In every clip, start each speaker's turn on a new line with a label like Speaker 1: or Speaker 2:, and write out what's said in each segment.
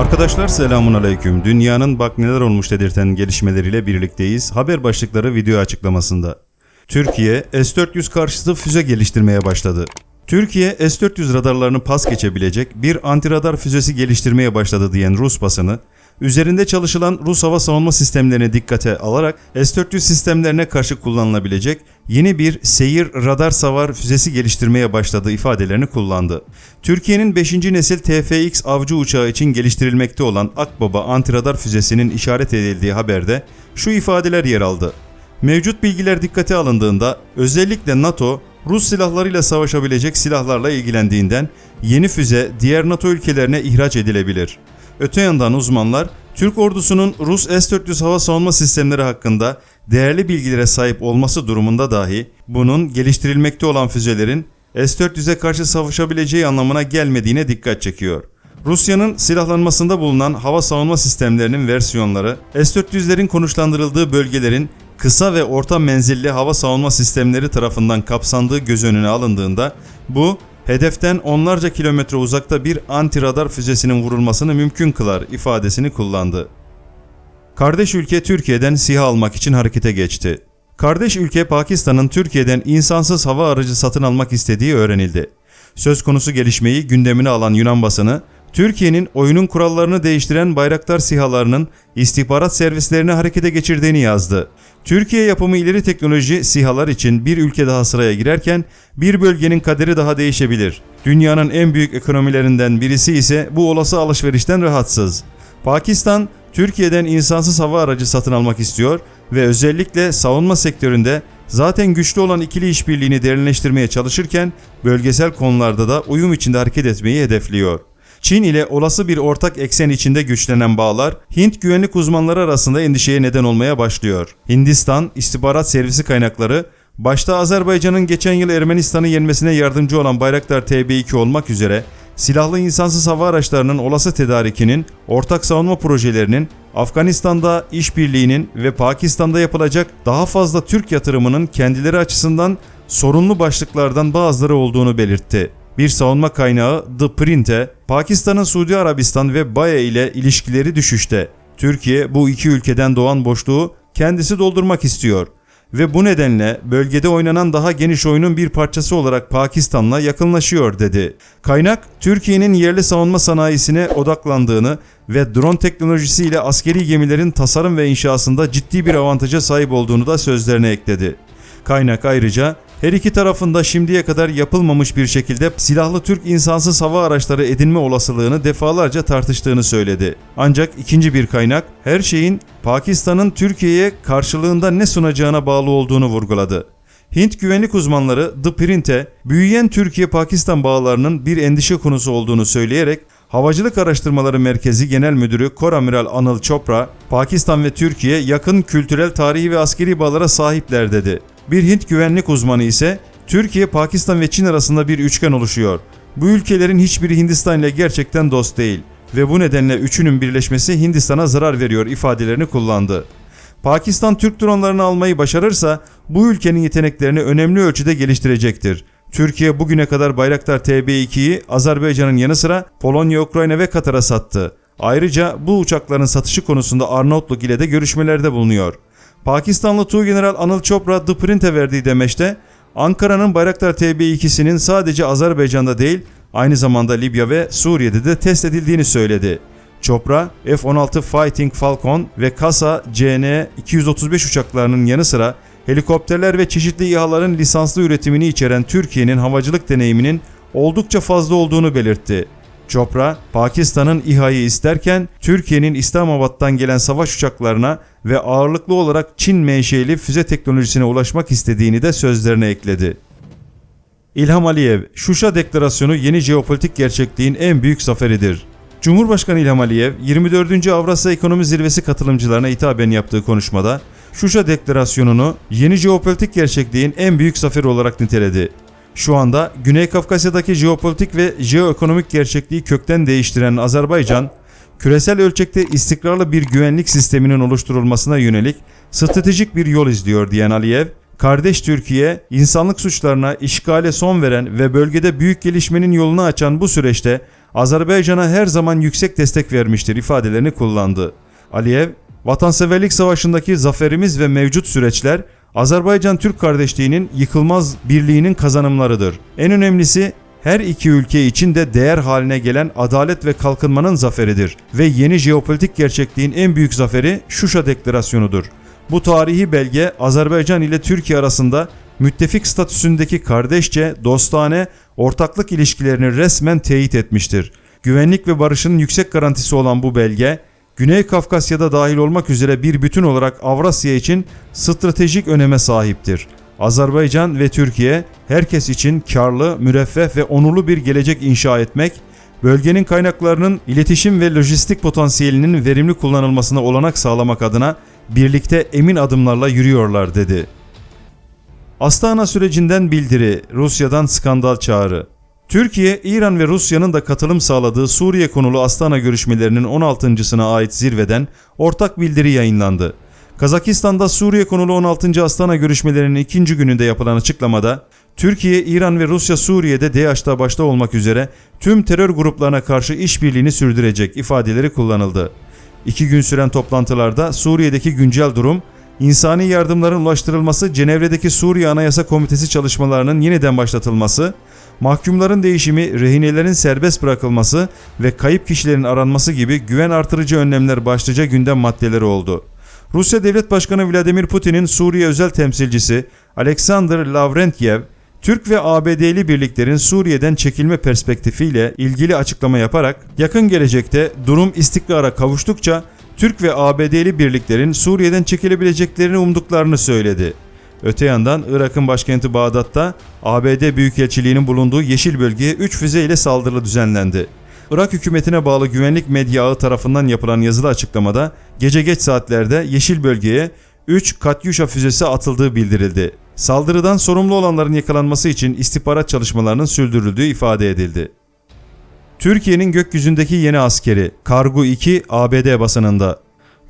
Speaker 1: Arkadaşlar selamun aleyküm. Dünyanın bak neler olmuş dedirten gelişmeleriyle birlikteyiz. Haber başlıkları video açıklamasında. Türkiye S-400 karşıtı füze geliştirmeye başladı. Türkiye S-400 radarlarını pas geçebilecek bir antiradar füzesi geliştirmeye başladı diyen Rus basını, üzerinde çalışılan Rus hava savunma sistemlerini dikkate alarak S-400 sistemlerine karşı kullanılabilecek yeni bir seyir radar savar füzesi geliştirmeye başladığı ifadelerini kullandı. Türkiye'nin 5. nesil TFX avcı uçağı için geliştirilmekte olan Akbaba antiradar füzesinin işaret edildiği haberde şu ifadeler yer aldı. Mevcut bilgiler dikkate alındığında özellikle NATO Rus silahlarıyla savaşabilecek silahlarla ilgilendiğinden yeni füze diğer NATO ülkelerine ihraç edilebilir. Öte yandan uzmanlar Türk ordusunun Rus S-400 hava savunma sistemleri hakkında değerli bilgilere sahip olması durumunda dahi bunun geliştirilmekte olan füzelerin S-400'e karşı savaşabileceği anlamına gelmediğine dikkat çekiyor. Rusya'nın silahlanmasında bulunan hava savunma sistemlerinin versiyonları, S-400'lerin konuşlandırıldığı bölgelerin kısa ve orta menzilli hava savunma sistemleri tarafından kapsandığı göz önüne alındığında bu hedeften onlarca kilometre uzakta bir anti-radar füzesinin vurulmasını mümkün kılar ifadesini kullandı. Kardeş ülke Türkiye'den SİHA almak için harekete geçti. Kardeş ülke Pakistan'ın Türkiye'den insansız hava aracı satın almak istediği öğrenildi. Söz konusu gelişmeyi gündemine alan Yunan basını, Türkiye'nin oyunun kurallarını değiştiren Bayraktar SİHA'larının istihbarat servislerini harekete geçirdiğini yazdı. Türkiye yapımı ileri teknoloji SİHA'lar için bir ülke daha sıraya girerken bir bölgenin kaderi daha değişebilir. Dünyanın en büyük ekonomilerinden birisi ise bu olası alışverişten rahatsız. Pakistan, Türkiye'den insansız hava aracı satın almak istiyor ve özellikle savunma sektöründe zaten güçlü olan ikili işbirliğini derinleştirmeye çalışırken bölgesel konularda da uyum içinde hareket etmeyi hedefliyor. Çin ile olası bir ortak eksen içinde güçlenen bağlar Hint güvenlik uzmanları arasında endişeye neden olmaya başlıyor. Hindistan istihbarat servisi kaynakları başta Azerbaycan'ın geçen yıl Ermenistan'ı yenmesine yardımcı olan Bayraktar TB2 olmak üzere silahlı insansız hava araçlarının olası tedarikinin, ortak savunma projelerinin, Afganistan'da işbirliğinin ve Pakistan'da yapılacak daha fazla Türk yatırımının kendileri açısından sorunlu başlıklardan bazıları olduğunu belirtti. Bir savunma kaynağı The Print'e Pakistan'ın Suudi Arabistan ve Baye ile ilişkileri düşüşte. Türkiye bu iki ülkeden doğan boşluğu kendisi doldurmak istiyor ve bu nedenle bölgede oynanan daha geniş oyunun bir parçası olarak Pakistan'la yakınlaşıyor dedi. Kaynak Türkiye'nin yerli savunma sanayisine odaklandığını ve drone teknolojisiyle askeri gemilerin tasarım ve inşasında ciddi bir avantaja sahip olduğunu da sözlerine ekledi. Kaynak ayrıca her iki tarafında şimdiye kadar yapılmamış bir şekilde silahlı Türk insansız hava araçları edinme olasılığını defalarca tartıştığını söyledi. Ancak ikinci bir kaynak her şeyin Pakistan'ın Türkiye'ye karşılığında ne sunacağına bağlı olduğunu vurguladı. Hint güvenlik uzmanları The Print'e büyüyen Türkiye-Pakistan bağlarının bir endişe konusu olduğunu söyleyerek Havacılık Araştırmaları Merkezi Genel Müdürü Koramiral Anıl Chopra, Pakistan ve Türkiye yakın kültürel, tarihi ve askeri bağlara sahipler dedi. Bir Hint güvenlik uzmanı ise Türkiye, Pakistan ve Çin arasında bir üçgen oluşuyor. Bu ülkelerin hiçbiri Hindistan ile gerçekten dost değil ve bu nedenle üçünün birleşmesi Hindistan'a zarar veriyor ifadelerini kullandı. Pakistan Türk dronlarını almayı başarırsa bu ülkenin yeteneklerini önemli ölçüde geliştirecektir. Türkiye bugüne kadar Bayraktar TB2'yi Azerbaycan'ın yanı sıra Polonya, Ukrayna ve Katar'a sattı. Ayrıca bu uçakların satışı konusunda Arnavutluk ile de görüşmelerde bulunuyor. Pakistanlı Tuğgeneral Anıl Chopra The Print'e verdiği demeçte Ankara'nın Bayraktar TB2'sinin sadece Azerbaycan'da değil aynı zamanda Libya ve Suriye'de de test edildiğini söyledi. Chopra, F-16 Fighting Falcon ve Kasa CN-235 uçaklarının yanı sıra helikopterler ve çeşitli İHA'ların lisanslı üretimini içeren Türkiye'nin havacılık deneyiminin oldukça fazla olduğunu belirtti. Chopra, Pakistan'ın İHA'yı isterken Türkiye'nin İslamabad'dan gelen savaş uçaklarına ve ağırlıklı olarak Çin menşeli füze teknolojisine ulaşmak istediğini de sözlerine ekledi. İlham Aliyev, Şuşa Deklarasyonu yeni jeopolitik gerçekliğin en büyük zaferidir. Cumhurbaşkanı İlham Aliyev, 24. Avrasya Ekonomi Zirvesi katılımcılarına hitaben yaptığı konuşmada, Şuşa Deklarasyonu'nu yeni jeopolitik gerçekliğin en büyük zaferi olarak niteledi. Şu anda Güney Kafkasya'daki jeopolitik ve jeoekonomik gerçekliği kökten değiştiren Azerbaycan, küresel ölçekte istikrarlı bir güvenlik sisteminin oluşturulmasına yönelik stratejik bir yol izliyor diyen Aliyev, kardeş Türkiye, insanlık suçlarına işgale son veren ve bölgede büyük gelişmenin yolunu açan bu süreçte Azerbaycan'a her zaman yüksek destek vermiştir ifadelerini kullandı. Aliyev, vatanseverlik savaşındaki zaferimiz ve mevcut süreçler Azerbaycan-Türk kardeşliğinin yıkılmaz birliğinin kazanımlarıdır. En önemlisi her iki ülke için de değer haline gelen adalet ve kalkınmanın zaferidir ve yeni jeopolitik gerçekliğin en büyük zaferi Şuşa Deklarasyonu'dur. Bu tarihi belge Azerbaycan ile Türkiye arasında müttefik statüsündeki kardeşçe, dostane, ortaklık ilişkilerini resmen teyit etmiştir. Güvenlik ve barışın yüksek garantisi olan bu belge, Güney Kafkasya'da dahil olmak üzere bir bütün olarak Avrasya için stratejik öneme sahiptir. Azerbaycan ve Türkiye herkes için karlı, müreffeh ve onurlu bir gelecek inşa etmek, bölgenin kaynaklarının iletişim ve lojistik potansiyelinin verimli kullanılmasına olanak sağlamak adına birlikte emin adımlarla yürüyorlar dedi. Astana sürecinden bildiri, Rusya'dan skandal çağrı. Türkiye, İran ve Rusya'nın da katılım sağladığı Suriye konulu Astana görüşmelerinin 16.sına ait zirveden ortak bildiri yayınlandı. Kazakistan'da Suriye konulu 16. Astana görüşmelerinin ikinci gününde yapılan açıklamada, Türkiye, İran ve Rusya Suriye'de DAEŞ'ta başta olmak üzere tüm terör gruplarına karşı işbirliğini sürdürecek ifadeleri kullanıldı. İki gün süren toplantılarda Suriye'deki güncel durum, insani yardımların ulaştırılması, Cenevre'deki Suriye Anayasa Komitesi çalışmalarının yeniden başlatılması, mahkumların değişimi, rehinelerin serbest bırakılması ve kayıp kişilerin aranması gibi güven artırıcı önlemler başlıca gündem maddeleri oldu. Rusya Devlet Başkanı Vladimir Putin'in Suriye özel temsilcisi Alexander Lavrentyev, Türk ve ABD'li birliklerin Suriye'den çekilme perspektifiyle ilgili açıklama yaparak yakın gelecekte durum istikrara kavuştukça Türk ve ABD'li birliklerin Suriye'den çekilebileceklerini umduklarını söyledi. Öte yandan Irak'ın başkenti Bağdat'ta ABD Büyükelçiliğinin bulunduğu yeşil bölgeye 3 füze ile saldırı düzenlendi. Irak hükümetine bağlı güvenlik medya ağı tarafından yapılan yazılı açıklamada gece geç saatlerde yeşil bölgeye 3 Katyusha füzesi atıldığı bildirildi. Saldırıdan sorumlu olanların yakalanması için istihbarat çalışmalarının sürdürüldüğü ifade edildi. Türkiye'nin gökyüzündeki yeni askeri Kargu 2 ABD basınında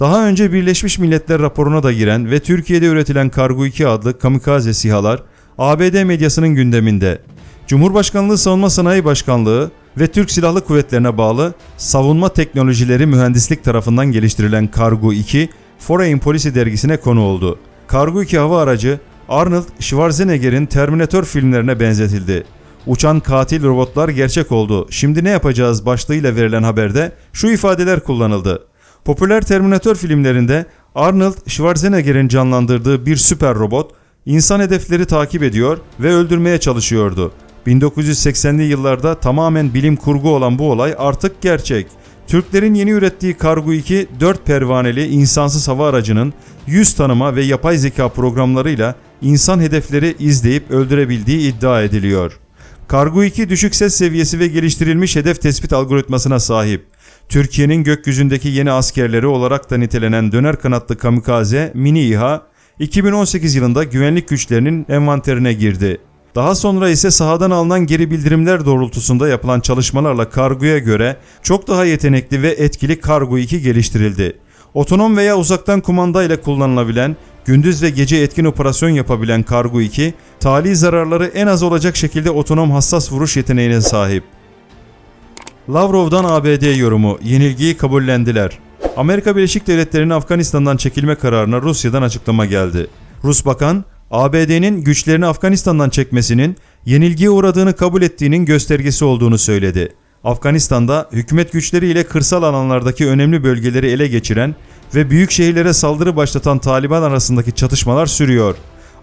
Speaker 1: daha önce Birleşmiş Milletler raporuna da giren ve Türkiye'de üretilen Kargo 2 adlı kamikaze sihalar ABD medyasının gündeminde. Cumhurbaşkanlığı Savunma Sanayi Başkanlığı ve Türk Silahlı Kuvvetlerine bağlı Savunma Teknolojileri Mühendislik tarafından geliştirilen Kargo 2, Foreign Policy dergisine konu oldu. Kargo 2 hava aracı Arnold Schwarzenegger'in Terminator filmlerine benzetildi. Uçan katil robotlar gerçek oldu. Şimdi ne yapacağız başlığıyla verilen haberde şu ifadeler kullanıldı. Popüler Terminator filmlerinde Arnold Schwarzenegger'in canlandırdığı bir süper robot insan hedefleri takip ediyor ve öldürmeye çalışıyordu. 1980'li yıllarda tamamen bilim kurgu olan bu olay artık gerçek. Türklerin yeni ürettiği Kargo 2 4 pervaneli insansız hava aracının yüz tanıma ve yapay zeka programlarıyla insan hedefleri izleyip öldürebildiği iddia ediliyor. Kargo 2 düşük ses seviyesi ve geliştirilmiş hedef tespit algoritmasına sahip. Türkiye'nin gökyüzündeki yeni askerleri olarak da nitelenen döner kanatlı kamikaze Mini İHA 2018 yılında güvenlik güçlerinin envanterine girdi. Daha sonra ise sahadan alınan geri bildirimler doğrultusunda yapılan çalışmalarla kargoya göre çok daha yetenekli ve etkili Kargo 2 geliştirildi. Otonom veya uzaktan kumanda ile kullanılabilen, gündüz ve gece etkin operasyon yapabilen Kargo 2, tali zararları en az olacak şekilde otonom hassas vuruş yeteneğine sahip. Lavrov'dan ABD yorumu, yenilgiyi kabullendiler. Amerika Birleşik Devletleri'nin Afganistan'dan çekilme kararına Rusya'dan açıklama geldi. Rus bakan, ABD'nin güçlerini Afganistan'dan çekmesinin yenilgiye uğradığını kabul ettiğinin göstergesi olduğunu söyledi. Afganistan'da hükümet güçleriyle kırsal alanlardaki önemli bölgeleri ele geçiren ve büyük şehirlere saldırı başlatan Taliban arasındaki çatışmalar sürüyor.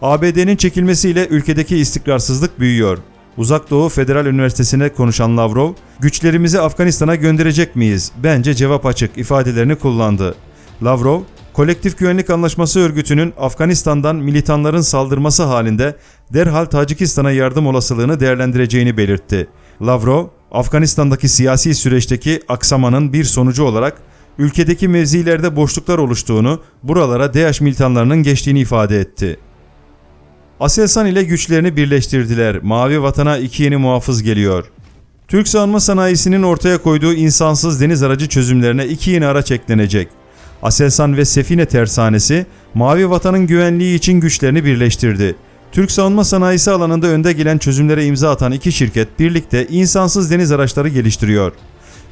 Speaker 1: ABD'nin çekilmesiyle ülkedeki istikrarsızlık büyüyor. Uzak Doğu Federal Üniversitesi'ne konuşan Lavrov, güçlerimizi Afganistan'a gönderecek miyiz? Bence cevap açık ifadelerini kullandı. Lavrov, Kolektif Güvenlik Anlaşması örgütünün Afganistan'dan militanların saldırması halinde derhal Tacikistan'a yardım olasılığını değerlendireceğini belirtti. Lavrov, Afganistan'daki siyasi süreçteki aksamanın bir sonucu olarak ülkedeki mevzilerde boşluklar oluştuğunu, buralara DAEŞ militanlarının geçtiğini ifade etti. Aselsan ile güçlerini birleştirdiler. Mavi vatana iki yeni muhafız geliyor. Türk savunma sanayisinin ortaya koyduğu insansız deniz aracı çözümlerine iki yeni araç eklenecek. Aselsan ve Sefine tersanesi Mavi Vatan'ın güvenliği için güçlerini birleştirdi. Türk savunma sanayisi alanında önde gelen çözümlere imza atan iki şirket birlikte insansız deniz araçları geliştiriyor.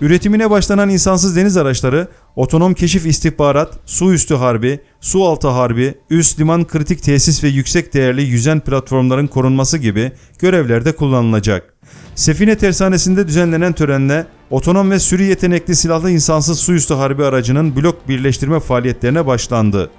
Speaker 1: Üretimine başlanan insansız deniz araçları otonom keşif istihbarat, su üstü harbi, su altı harbi, üst liman kritik tesis ve yüksek değerli yüzen platformların korunması gibi görevlerde kullanılacak. Sefine tersanesinde düzenlenen törenle otonom ve sürü yetenekli silahlı insansız su üstü harbi aracının blok birleştirme faaliyetlerine başlandı.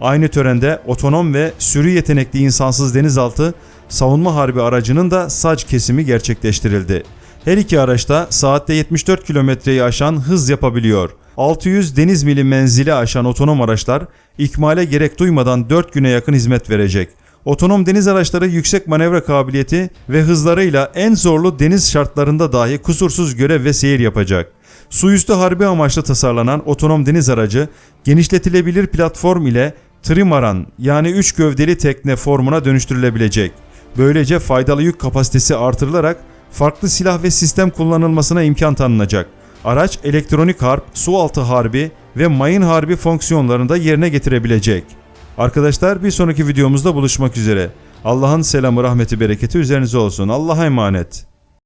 Speaker 1: Aynı törende otonom ve sürü yetenekli insansız denizaltı savunma harbi aracının da sac kesimi gerçekleştirildi. Her iki araçta saatte 74 kilometreyi aşan hız yapabiliyor. 600 deniz mili menzili aşan otonom araçlar ikmale gerek duymadan 4 güne yakın hizmet verecek. Otonom deniz araçları yüksek manevra kabiliyeti ve hızlarıyla en zorlu deniz şartlarında dahi kusursuz görev ve seyir yapacak. Su üstü harbi amaçlı tasarlanan otonom deniz aracı genişletilebilir platform ile trimaran yani 3 gövdeli tekne formuna dönüştürülebilecek. Böylece faydalı yük kapasitesi artırılarak farklı silah ve sistem kullanılmasına imkan tanınacak. Araç elektronik harp, su altı harbi ve mayın harbi fonksiyonlarını da yerine getirebilecek. Arkadaşlar bir sonraki videomuzda buluşmak üzere. Allah'ın selamı, rahmeti, bereketi üzerinize olsun. Allah'a emanet.